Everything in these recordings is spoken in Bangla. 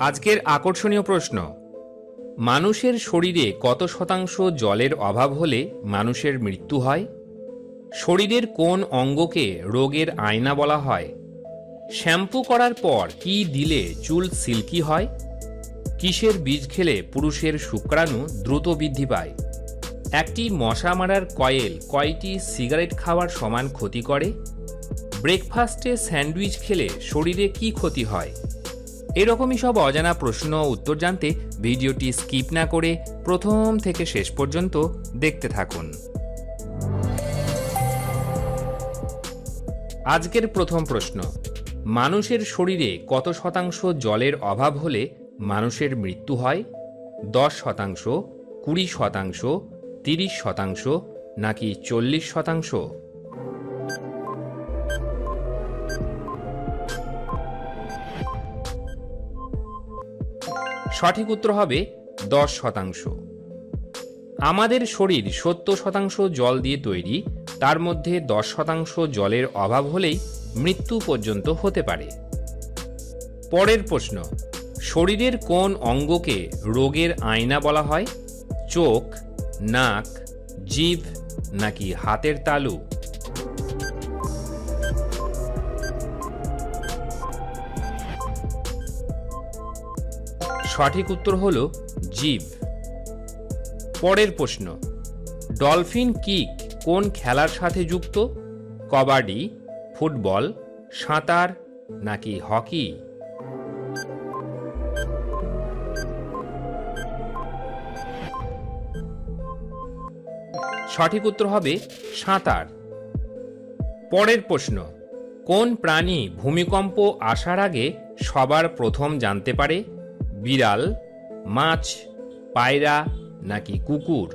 আজকের আকর্ষণীয় প্রশ্ন। মানুষের শরীরে কত শতাংশ জলের অভাব হলে মানুষের মৃত্যু হয়? শরীরের কোন অঙ্গকে রোগের আয়না বলা হয়? শ্যাম্পু করার পর কি দিলে চুল সিল্কি হয়? কিসের বীজ খেলে পুরুষের শুক্রাণু দ্রুত বৃদ্ধি পায়? একটি মশা মারার কয়েল কয়টি সিগারেট খাওয়ার সমান ক্ষতি করে? ব্রেকফাস্টে স্যান্ডউইচ খেলে শরীরে কি ক্ষতি হয়? এরকমই সব অজানা প্রশ্ন উত্তর জানতে ভিডিওটি স্কিপ না করে প্রথম থেকে শেষ পর্যন্ত দেখতে থাকুন। আজকের প্রথম প্রশ্ন, মানুষের শরীরে কত শতাংশ জলের অভাব হলে মানুষের মৃত্যু হয়? দশ শতাংশ, কুড়ি শতাংশ, তিরিশ শতাংশ, নাকি চল্লিশ শতাংশ? সঠিক উত্তর হবে দশ শতাংশ। আমাদের শরীর সত্তর শতাংশ জল দিয়ে তৈরি, তার মধ্যে দশ শতাংশ জলের অভাব হলেই মৃত্যু পর্যন্ত হতে পারে। পরের প্রশ্ন, শরীরের কোন অঙ্গকে রোগের আয়না বলা হয়? চোখ, নাক, জিভ, নাকি হাতের তালু? সঠিক উত্তর হল জীব। পরের প্রশ্ন, ডলফিন কিক কোন খেলার সাথে যুক্ত? কবাডি, ফুটবল, সাঁতার নাকি হকি? সঠিক উত্তর হবে সাঁতার। পরের প্রশ্ন, কোন প্রাণী ভূমিকম্প আসার আগে সবার প্রথম জানতে পারে? বিড়াল, মাছ, পায়রা নাকি কুকুর?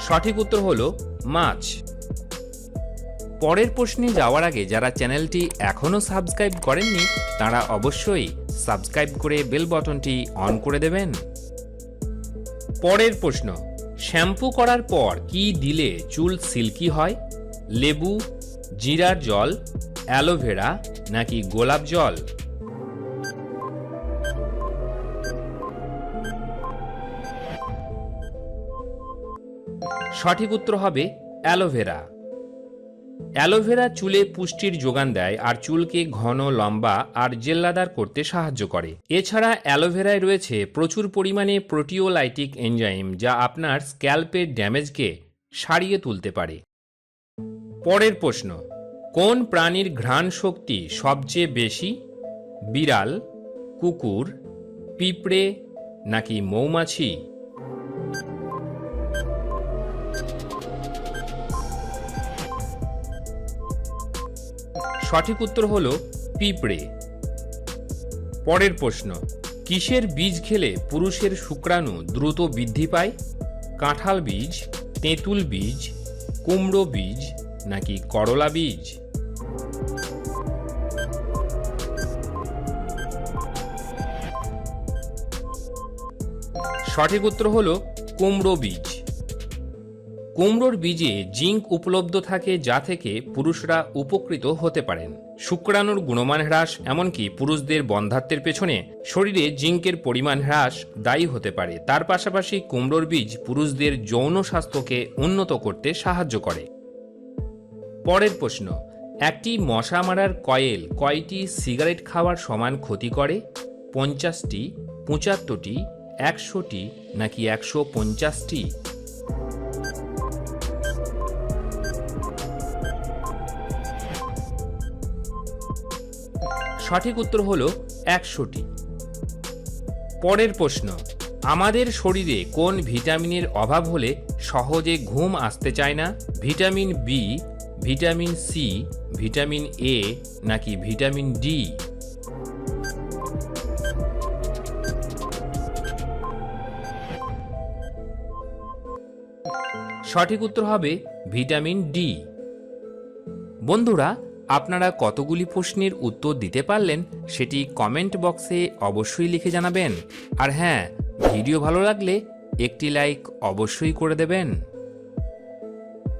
সঠিক উত্তর হল মাছ। পরের প্রশ্নে যাওয়ার আগে যারা চ্যানেলটি এখনও সাবস্ক্রাইব করেননি, তারা অবশ্যই সাবস্ক্রাইব করে বেল বটনটি অন করে দেবেন। পরের প্রশ্ন, শ্যাম্পু করার পর কি দিলে চুল সিল্কি হয়? লেবু, জিরার জল, অ্যালোভেরা নাকি গোলাপ জল? সঠিক উত্তর হবে অ্যালোভেরা। অ্যালোভেরা চুলে পুষ্টির যোগান দেয় আর চুলকে ঘন, লম্বা আর জেল্লাদার করতে সাহায্য করে। এছাড়া অ্যালোভেরায় রয়েছে প্রচুর পরিমাণে প্রোটিওলাইটিক এনজাইম যা আপনার স্ক্যাল্পের ড্যামেজকে সারিয়ে তুলতে পারে। পরের প্রশ্ন, কোন প্রাণীর ঘ্রাণ শক্তি সবচেয়ে বেশি? বিড়াল, কুকুর, পিঁপড়ে নাকি মৌমাছি? সঠিক উত্তর হল পিঁপড়ে। পরের প্রশ্ন, কিসের বীজ খেলে পুরুষের শুক্রাণু দ্রুত বৃদ্ধি পায়? কাঁঠাল বীজ, তেঁতুল বীজ কুমড়ো বীজ নাকি করলা বীজ? সঠিক উত্তর হলো কুমড়ো বীজ। কুমড়োর বীজে জিঙ্ক উপলব্ধ থাকে যা থেকে পুরুষরা উপকৃত হতে পারেন। শুক্রাণুর গুণমান হ্রাস, এমনকি পুরুষদের বন্ধাত্বের পেছনে শরীরে জিঙ্কের পরিমাণ হ্রাস দায়ী হতে পারে। তার পাশাপাশি কুমড়োর বীজ পুরুষদের যৌন স্বাস্থ্যকে উন্নত করতে সাহায্য করে। পরের প্রশ্ন, একটি মশা মারার কয়েল কয়টি সিগারেট খাওয়ার সমান ক্ষতি করে? পঞ্চাশটি, পঁচাত্তরটি, একশোটি, নাকি একশো পঞ্চাশটি? সঠিক উত্তর হল একশোটি। পরের প্রশ্ন, আমাদের শরীরে কোন ভিটামিনের অভাব হলে সহজে ঘুম আসতে চায় না? Vitamin B vitamin C vitamin A নাকি ভিটামিন ডি সঠিক উত্তর হবে ভিটামিন ডি বন্ধুরা আপনারা কতগুলি প্রশ্নের উত্তর দিতে পারলেন সেটি কমেন্ট বক্সে অবশ্যই লিখে জানাবেন। আর হ্যাঁ ভিডিও ভালো লাগলে একটি লাইক অবশ্যই করে দেবেন।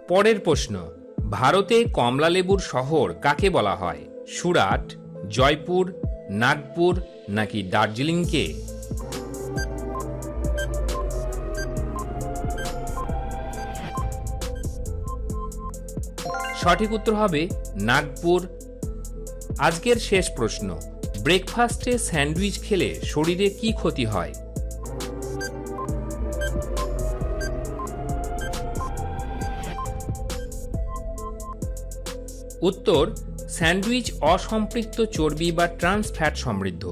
পরের প্রশ্ন, ভারতে কমলালেবুর শহর কাকে বলা হয়? সুরাট, জয়পুর, নাগপুর নাকি দার্জিলিংকে? সঠিক উত্তর হবে নাগপুর। আজকের শেষ প্রশ্ন, ব্রেকফাস্টে স্যান্ডউইচ খেলে শরীরে কি ক্ষতি হয়? উত্তর, স্যান্ডউইচ অসম্পৃক্ত চর্বি বা ট্রান্স ফ্যাট সমৃদ্ধ।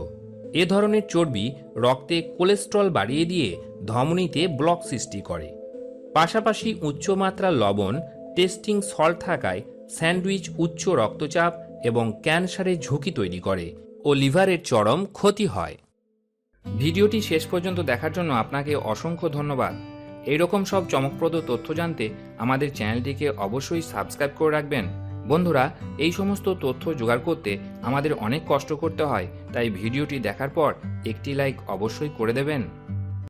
এ ধরনের চর্বি রক্তে কোলেস্ট্রল বাড়িয়ে দিয়ে ধমনীতে ব্লক সৃষ্টি করে। পাশাপাশি উচ্চমাত্রার লবণ টেস্টিং সল্ট থাকায় স্যান্ডউইচ উচ্চ রক্তচাপ এবং ক্যান্সারের ঝুঁকি তৈরি করে ও লিভারের চরম ক্ষতি হয়। ভিডিওটি শেষ পর্যন্ত দেখার জন্য আপনাকে অসংখ্য ধন্যবাদ। এইরকম সব চমকপ্রদ তথ্য জানতে আমাদের চ্যানেলটিকে অবশ্যই সাবস্ক্রাইব করে রাখবেন। বন্ধুরা, এই সমস্ত তথ্য জোগাড় করতে আমাদের অনেক কষ্ট করতে হয়, তাই ভিডিওটি দেখার পর একটি লাইক অবশ্যই করে দেবেন।